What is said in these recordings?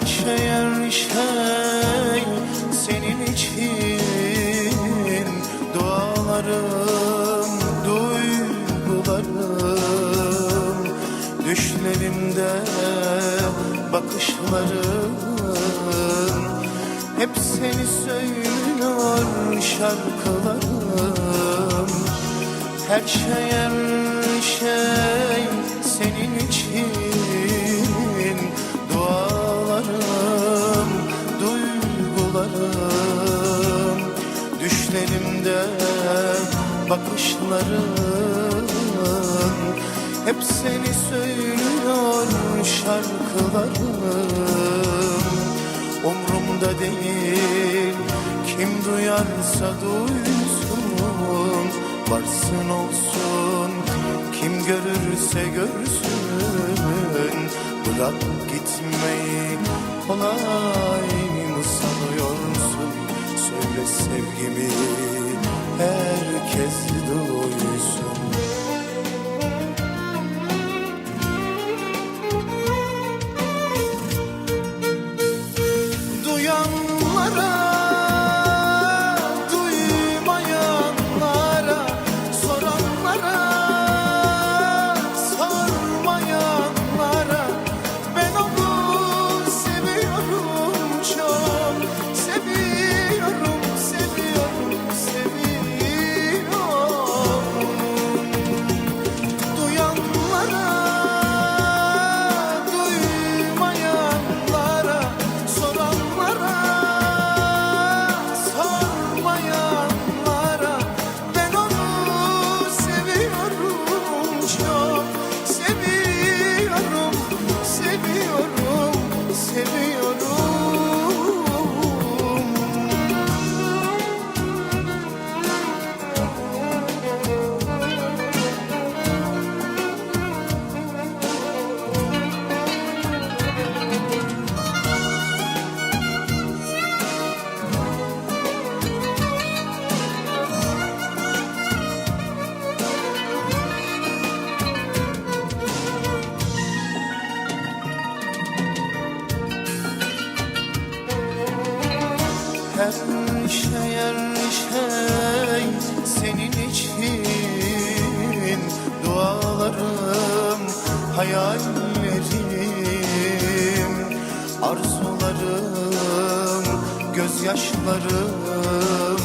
şey her şey senin için. Dualarım, duygularım Düşlerimde bakışlarım. Hep seni söylüyor şarkılarım. Her şey her şey bakışlarım Hep seni söylüyor şarkılarım Umrumda değil kim duyarsa duysun. Varsın olsun kim görürse görsün. Bırak gitmeyi Her şey her şey senin için Dualarım, hayallerim Arzularım, gözyaşlarım.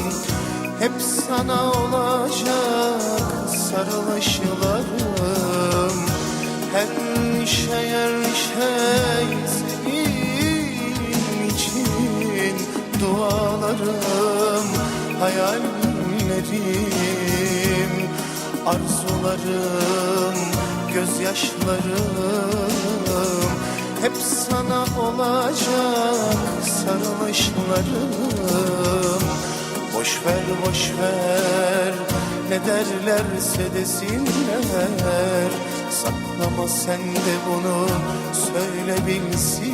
Hep sana olacak sarılışlarım. Her şey her şey dualarım, hayallerim, arzularım, gözyaşlarım. Hep sana olacak sarılışlarım. Boş ver boş ver ne derlerse desinler. Saklama sen de bunu söyle bilsinler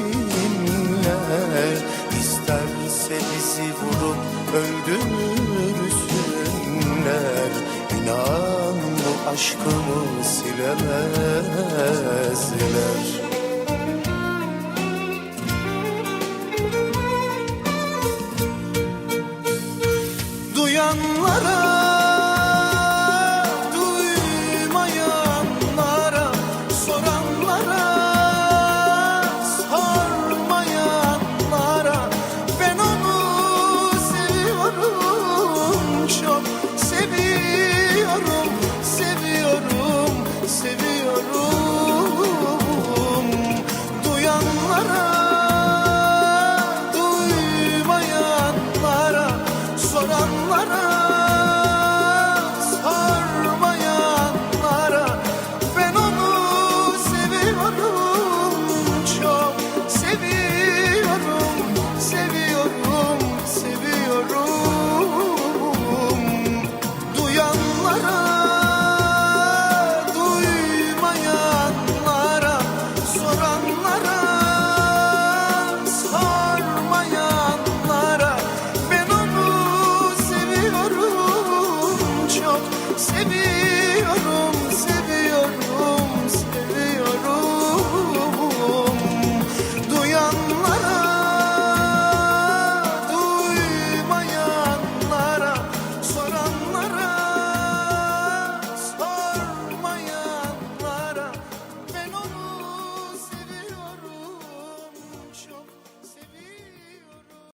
İsterse bizi vurup öldürsünler İnan bu aşkımı silemezler